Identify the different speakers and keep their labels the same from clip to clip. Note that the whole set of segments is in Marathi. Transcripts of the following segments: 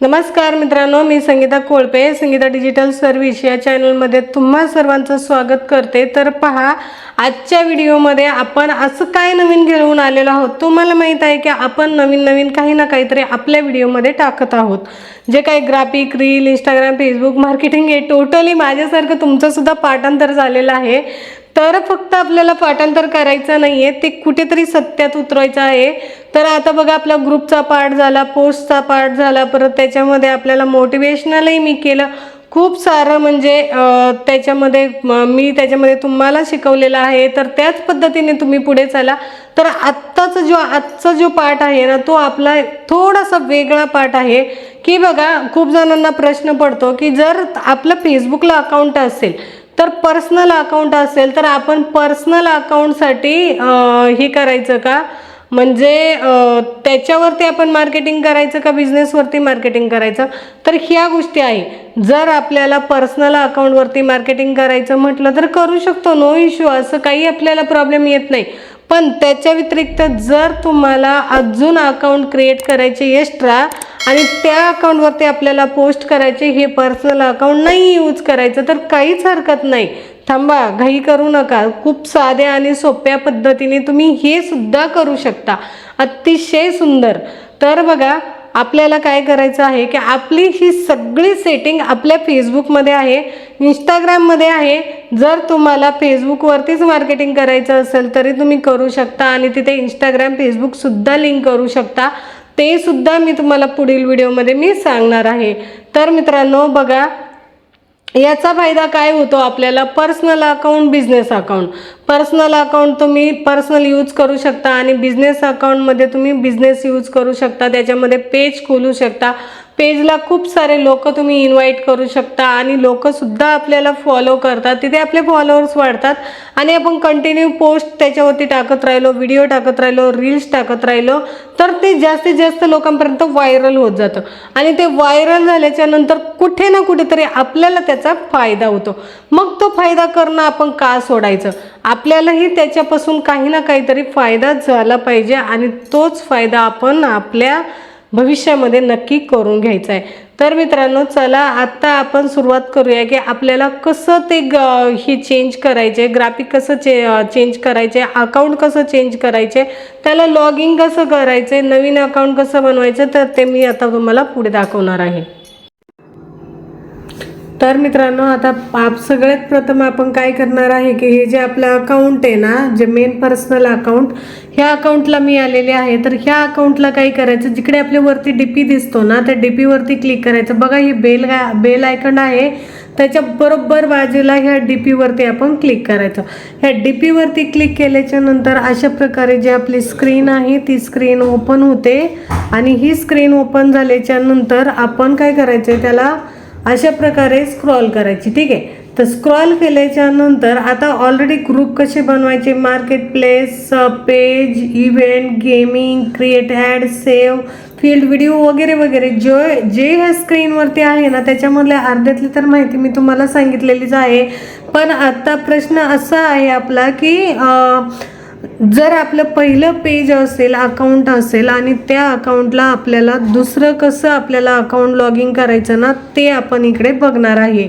Speaker 1: नमस्कार मित्रांनो मी संगीता कोळपे संगीता डिजिटल सर्व्हिस या चॅनलमध्ये तुम्हा सर्वांचं स्वागत करते. तर पहा आजच्या व्हिडिओमध्ये आपण असं काय नवीन घेऊन आलेलो आहोत? तुम्हाला माहीत आहे की आपण नवीन नवीन काही ना काहीतरी आपल्या व्हिडिओमध्ये टाकत आहोत. जे काही graphic reel Instagram Facebook marketing हे टोटली माझ्यासारखं तुमचंसुद्धा पाठांतर झालेलं आहे. तर फक्त आपल्याला पाठांतर करायचं नाही आहे ते कुठेतरी सत्यात उतरवायचं आहे. तर आता बघा आपला ग्रुपचा पाठ झाला पोस्टचा पाठ झाला परत त्याच्यामध्ये आपल्याला मोटिवेशनलही मी केलं. खूप सारं म्हणजे त्याच्यामध्ये मी त्याच्यामध्ये तुम्हाला शिकवलेलं आहे. तर त्याच पद्धतीने तुम्ही पुढे चला. तर आत्ताचा जो आजचा जो पाठ आहे ना तो आपला थोडासा वेगळा पाठ आहे. की बघा खूप जणांना प्रश्न पडतो की जर आपलं फेसबुकला अकाउंट असेल तर पर्सनल अकाउंट असेल तर आपण पर्सनल अकाउंटसाठी हे करायचं का? म्हणजे त्याच्यावरती आपण मार्केटिंग करायचं का बिझनेसवरती मार्केटिंग करायचं? तर ह्या गोष्टी आहे. जर आपल्याला पर्सनल अकाउंटवरती मार्केटिंग करायचं म्हटलं तर करू शकतो. नो इश्यू असं काही आपल्याला प्रॉब्लेम येत नाही. पण त्याच्या व्यतिरिक्त जर तुम्हाला अजून अकाउंट क्रिएट करायचे एक्स्ट्रा आणि त्या अकाउंटवरती आपल्याला पोस्ट करायचे हे पर्सनल अकाउंट नाही यूज करायचं तर काहीच हरकत नाही. थांबा घाई करू नका. खूप साध्या आणि सोप्या पद्धतीने तुम्ही हे सुद्धा करू शकता. अतिशय सुंदर. तर बघा आपल्याला काय करायचं आहे की आपली ही सगळी सेटिंग आपल्या फेसबुकमध्ये आहे. इंस्टाग्राममध्ये आहे. जर तुम्हाला फेसबुकवरतीच मार्केटिंग करायचं असेल तरी तुम्ही करू शकता आणि तिथे इंस्टाग्राम फेसबुकसुद्धा लिंक करू शकता. ते सुद्धा मी तुम्हाला पुढील व्हिडिओमध्ये मी सांगणार आहे. तर मित्रांनो बघा याचा फायदा काय होतो आपल्याला? Personal account business account personal account तुम्ही पर्सनल यूज करू शकता आणि बिझनेस अकाउंटमध्ये तुम्ही बिझनेस यूज करू शकता. त्याच्यामध्ये पेज खोलू शकता. पेजला खूप सारे लोक तुम्ही इन्व्हाइट करू शकता आणि लोकसुद्धा आपल्याला फॉलो करतात. तिथे आपले फॉलोअर्स वाढतात आणि आपण कंटिन्यू पोस्ट त्याच्यावरती टाकत राहिलो व्हिडिओ टाकत राहिलो रील्स टाकत राहिलो तर ते जास्तीत जास्त लोकांपर्यंत व्हायरल होत जातं. आणि ते व्हायरल झाल्याच्यानंतर कुठे ना कुठेतरी आपल्याला त्याचा फायदा होतो. मग तो फायदा करणं आपण का सोडायचं? आपल्यालाही त्याच्यापासून काही ना काहीतरी फायदा झाला पाहिजे आणि तोच फायदा आपण आपल्या भविष्यामध्ये नक्की करून घ्यायचं आहे तर मित्रांनो चला आत्ता आपण सुरुवात करूया की आपल्याला कसं ते ग हे चेंज करायचे ग्राफिक कसं चे चेंज करायचे अकाउंट कसं चेंज करायचे त्याला लॉग इन कसं करायचे नवीन अकाउंट कसं बनवायचं तर ते मी आता तुम्हाला पुढे दाखवणार आहे. तर मित्रांनो आता आप सगळ्यात प्रथम आपण काय करणार आहे की हे जे आपलं अकाउंट आहे ना जे मेन पर्सनल अकाउंट ह्या अकाउंटला मी आलेले आहे. तर ह्या अकाउंटला काय करायचं? जिकडे आपल्या वरती डी पी दिसतो ना त्या डी पीवरती क्लिक करायचं. बघा हे बेल बेल आयकन आहे. त्याच्या बरोबर बाजूला ह्या डी पीवरती आपण क्लिक करायचं. ह्या डी पीवरती क्लिक केल्याच्यानंतर अशा प्रकारे जी आपली स्क्रीन आहे ती स्क्रीन ओपन होते. आणि ही स्क्रीन ओपन झाल्याच्यानंतर आपण काय करायचं त्याला अशा प्रकारे स्क्रॉल करायची ठीक आहे? तर स्क्रॉल केल्याच्यानंतर आता ऑलरेडी ग्रुप कसे बनवायचे? Marketplace page event gaming create ad save field video वगैरे वगैरे. जो जे ह्या स्क्रीनवरती आहे ना त्याच्यामधल्या अर्ध्यातली तर माहिती मी तुम्हाला सांगितलेलीच आहे. पण आत्ता प्रश्न असा आहे आपला की आ, जर आपलं पहिलं पेज असेल अकाउंट असेल आणि त्या अकाउंटला आपल्याला दुसरं कसं आपल्याला अकाउंट लॉग इन करायचं ना ते आपण इकडे बघणार आहे.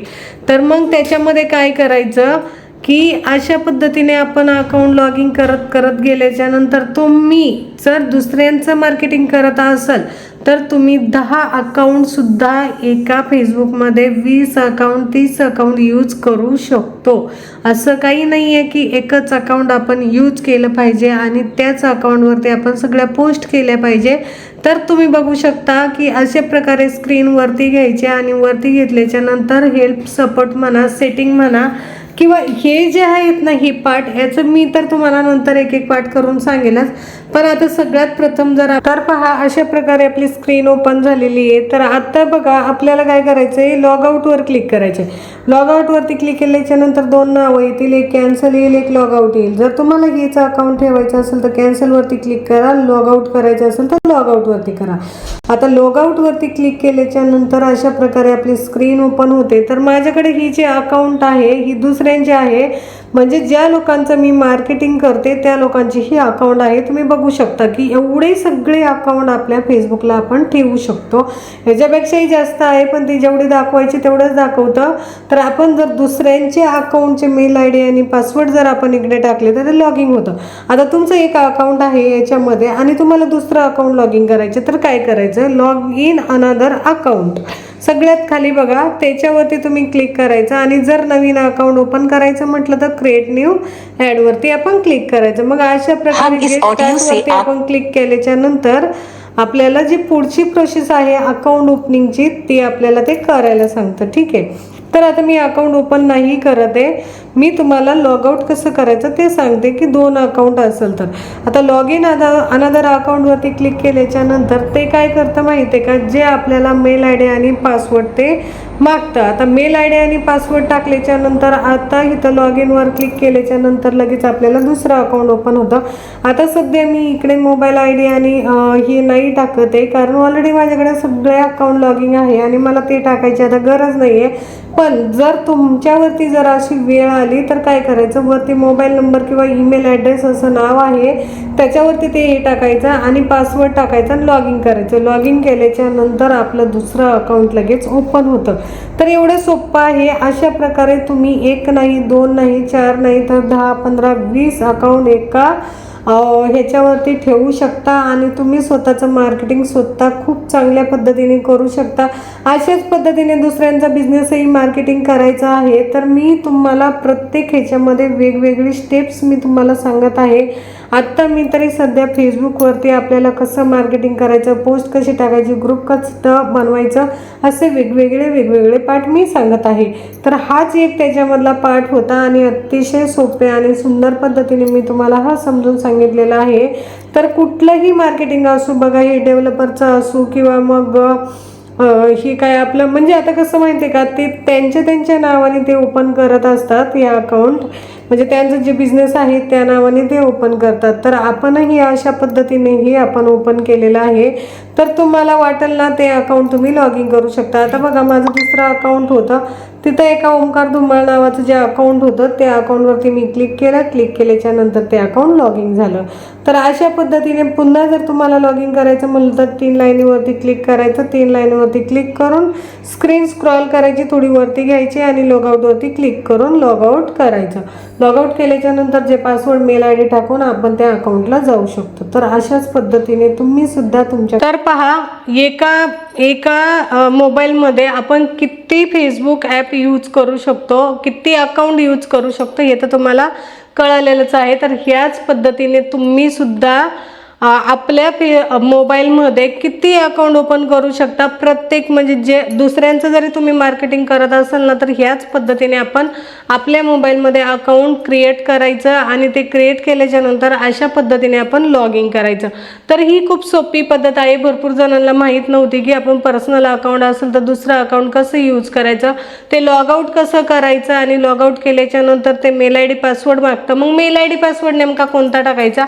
Speaker 1: तर मग त्याच्यामध्ये काय करायचं? की अशा पद्धतीने आपण अकाउंट लॉगिंग करत करत गेल्याच्यानंतर तुम्ही जर दुसऱ्यांचं मार्केटिंग करत असाल तर तुम्ही दहा अकाउंटसुद्धा एका फेसबुकमध्ये वीस अकाउंट तीस अकाउंट यूज करू शकतो. असं काही नाही आहे की एकच अकाउंट आपण यूज केलं पाहिजे आणि त्याच अकाउंटवरती आपण सगळ्या पोस्ट केल्या पाहिजे. तर तुम्ही बघू शकता की अशा प्रकारे स्क्रीनवरती घ्यायचे आणि वरती घेतल्याच्यानंतर हेल्प सपोर्ट म्हणा सेटिंग म्हणा किंवा हे जे आहेत ना हे पाठ याचं मी तर तुम्हाला नंतर एक एक पाठ करून सांगेलच. पण आता सगळ्यात प्रथम जर तर पहा अशा प्रकारे आपली स्क्रीन ओपन झालेली आहे. तर आता बघा आपल्याला काय करायचं आहे लॉग आऊटवर क्लिक करायचे लॉग आऊटवरती क्लिक केल्याच्यानंतर दोन नावं येतील. एक कॅन्सल येईल एक लॉग आऊट येईल. जर तुम्हाला हेचं अकाउंट ठेवायचं असेल तर कॅन्सलवरती क्लिक करा. लॉग आऊट करायचं असेल तर लॉग आऊटवरती करा. आता लॉग आऊटवरती क्लिक केल्याच्यानंतर अशा प्रकारे आपली स्क्रीन ओपन होते. तर माझ्याकडे ही जी अकाउंट आहे ही दुसरी दुसऱ्यांची आहे म्हणजे ज्या लोकांचं मी मार्केटिंग करते त्या लोकांची ही अकाउंट आहे. तुम्ही बघू शकता की एवढे सगळे अकाउंट आपल्या फेसबुकला आपण ठेवू शकतो. ह्याच्यापेक्षाही जास्त आहे पण ती जेवढी दाखवायची तेवढंच दाखवतं. तर आपण जर दुसऱ्यांचे अकाउंटचे मेल आय डी आणि पासवर्ड जर आपण इकडे टाकले तर ते लॉगिंग होतं. आता तुमचं एक अकाउंट आहे याच्यामध्ये आणि तुम्हाला दुसरं अकाउंट लॉगिंग करायचं तर काय करायचं? लॉग इन अनदर अकाउंट सगळ्यात खाली बघा त्याच्यावरती तुम्ही क्लिक करायचं आणि जर नवीन अकाउंट ओपन करायचं म्हटलं तर क्रिएट न्यू ॲडवरती आपण क्लिक करायचं. मग अशा प्रकारे आपण क्लिक केल्याच्यानंतर आपल्याला जी पुढची प्रोसेस आहे अकाउंट ओपनिंगची ती आपल्याला ते करायला सांगतं. ठीक आहे? तर आता मी अकाउंट ओपन नाही करत आहे. मी तुम्हाला लॉगआउट कसं करायचं ते सांगते की दोन अकाउंट असेल तर. आता लॉग इन अनदर अकाउंटवरती क्लिक केल्याच्यानंतर ते काय करतं माहिती आहे का? जे आपल्याला मेल आय डी आणि पासवर्ड ते मागतं. आता मेल आय डी आणि पासवर्ड टाकल्याच्यानंतर आता इथं लॉग इनवर क्लिक केल्याच्यानंतर लगेच आपल्याला दुसरं अकाउंट ओपन होतं. आता सध्या मी इकडे मोबाईल आय डी आणि हे नाही टाकत आहे. कारण ऑलरेडी माझ्याकडे सगळे अकाउंट लॉगिंग आहे आणि मला ते टाकायची आता गरज नाही आहे पण जर तुमच्यावरती जर अशी वेळ आली तर काय करायचं? वरती मोबाईल नंबर किंवा ईमेल ॲड्रेस असं नाव आहे त्याच्यावरती ते हे टाकायचं आणि पासवर्ड टाकायचा आणि लॉग इन करायचं. लॉग इन केल्याच्यानंतर आपलं दुसरं अकाउंट लगेच ओपन होतं. तर एवढं सोपं आहे. अशा प्रकारे तुम्ही एक नाही दोन नाही चार नाही तर दहा पंधरा वीस अकाउंट एका ह्याच्यावरती ठेवू शकता आणि तुम्ही स्वतःचं मार्केटिंग स्वतः खूप चांगल्या पद्धतीने करू शकता. अशाच पद्धतीने दुसऱ्यांचा बिझनेसही मार्केटिंग करायचा आहे. तर मी तुम्हाला प्रत्येक ह्याच्यामध्ये वेगवेगळी स्टेप्स मी तुम्हाला सांगत आहे. आत्ता मी तरी सध्या फेसबुकवरती आपल्याला कसं मार्केटिंग करायचं पोस्ट कशी टाकायची ग्रुप कसं बनवायचं असे वेगवेगळे वेगवेगळे पाठ मी सांगत आहे. तर हाच एक त्याच्यामधला पाठ होता आणि अतिशय सोपे आणि सुंदर पद्धतीने मी तुम्हाला हा समजून सांगितलेलं आहे. तर कुठलंही मार्केटिंग असू बघा हे डेव्हलपरचं असू किंवा मग ही काय आपलं म्हणजे आता कसं माहिती आहे का ते त्यांच्या त्यांच्या नावाने ते ओपन करत असतात या अकाउंट म्हणजे त्यांचं जे बिझनेस आहे त्या नावाने ते ओपन करतात. तर आपणही अशा पद्धतीनेही आपण ओपन केलेलं आहे. तर तुम्हाला वाटेल ना ते अकाउंट तुम्ही लॉग इन करू शकता. आता बघा माझं दुसरं अकाउंट होतं. तिथं एका ओंकार धुमाळ नावाचं जे अकाउंट होतं त्या अकाउंटवरती मी क्लिक केलं. क्लिक केल्याच्यानंतर ते अकाउंट लॉग इन झालं. तर अशा पद्धतीने पुन्हा जर तुम्हाला लॉग इन करायचं म्हणलं तर तीन लाईनीवरती क्लिक करायचं. तीन लाईनीवरती क्लिक करून स्क्रीन स्क्रॉल करायची थोडी वरती घ्यायची आणि लॉगआउटवरती क्लिक करून लॉगआउट करायचं. लॉगआउट केल्याच्यानंतर जे पासवर्ड मेल आय डी टाकून आपण त्या अकाउंटला जाऊ शकतो. तर अशाच पद्धतीने तुम्ही सुद्धा तुमच्या तर पहा एका एका मोबाईलमध्ये आपण किती फेसबुक ॲप यूज करू शकतो किती अकाउंट यूज करू शकतो हे तर तुम्हाला कळालेलंच आहे. तर ह्याच पद्धतीने तुम्ही सुद्धा आपल्या फे मोबाईलमध्ये किती अकाउंट ओपन करू शकता? प्रत्येक म्हणजे जे दुसऱ्यांचं जरी तुम्ही मार्केटिंग करत असाल ना तर ह्याच पद्धतीने आपण आपल्या मोबाईलमध्ये अकाउंट क्रिएट करायचं आणि ते क्रिएट केल्याच्यानंतर अशा पद्धतीने आपण लॉग इन करायचं. तर ही खूप सोपी पद्धत आहे. भरपूर जणांना माहीत नव्हती की आपण पर्सनल अकाउंट असेल तर दुसरं अकाउंट कसं यूज करायचं? ते लॉग आऊट कसं करायचं आणि लॉग आऊट केल्याच्यानंतर ते मेल आय डी पासवर्ड मागतं. मग मेल आय डी पासवर्ड नेमका कोणता टाकायचा?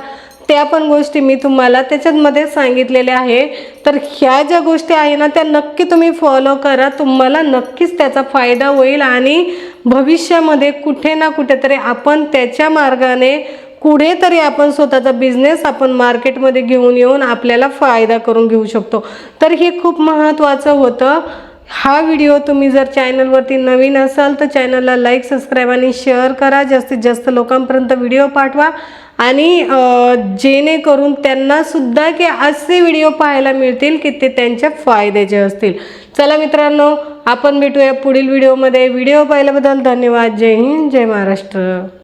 Speaker 1: त्या पण गोष्टी मी तुम्हाला त्याच्यामध्ये सांगितलेल्या आहे. तर ह्या ज्या गोष्टी आहे ना त्या नक्की तुम्ही फॉलो करा. तुम्हाला नक्कीच त्याचा फायदा होईल आणि भविष्यामध्ये कुठे ना कुठेतरी आपण त्याच्या मार्गाने कुठेतरी आपण स्वतःचा बिझनेस आपण मार्केटमध्ये घेऊन येऊन आपल्याला फायदा करून घेऊ शकतो. तर हे खूप महत्त्वाचं होतं. हा व्हिडिओ तुम्ही जर चॅनलवरती नवीन असाल तर चॅनलला लाईक सबस्क्राईब आणि शेअर करा. जास्तीत जास्त लोकांपर्यंत व्हिडिओ पाठवा. आणि जेणेकरून त्यांनासुद्धा की असे व्हिडिओ पाहायला मिळतील की ते त्यांच्या फायद्याचे असतील. चला मित्रांनो आपण भेटूया पुढील व्हिडिओमध्ये. व्हिडिओ पाहिल्याबद्दल धन्यवाद. जय हिंद जय महाराष्ट्र.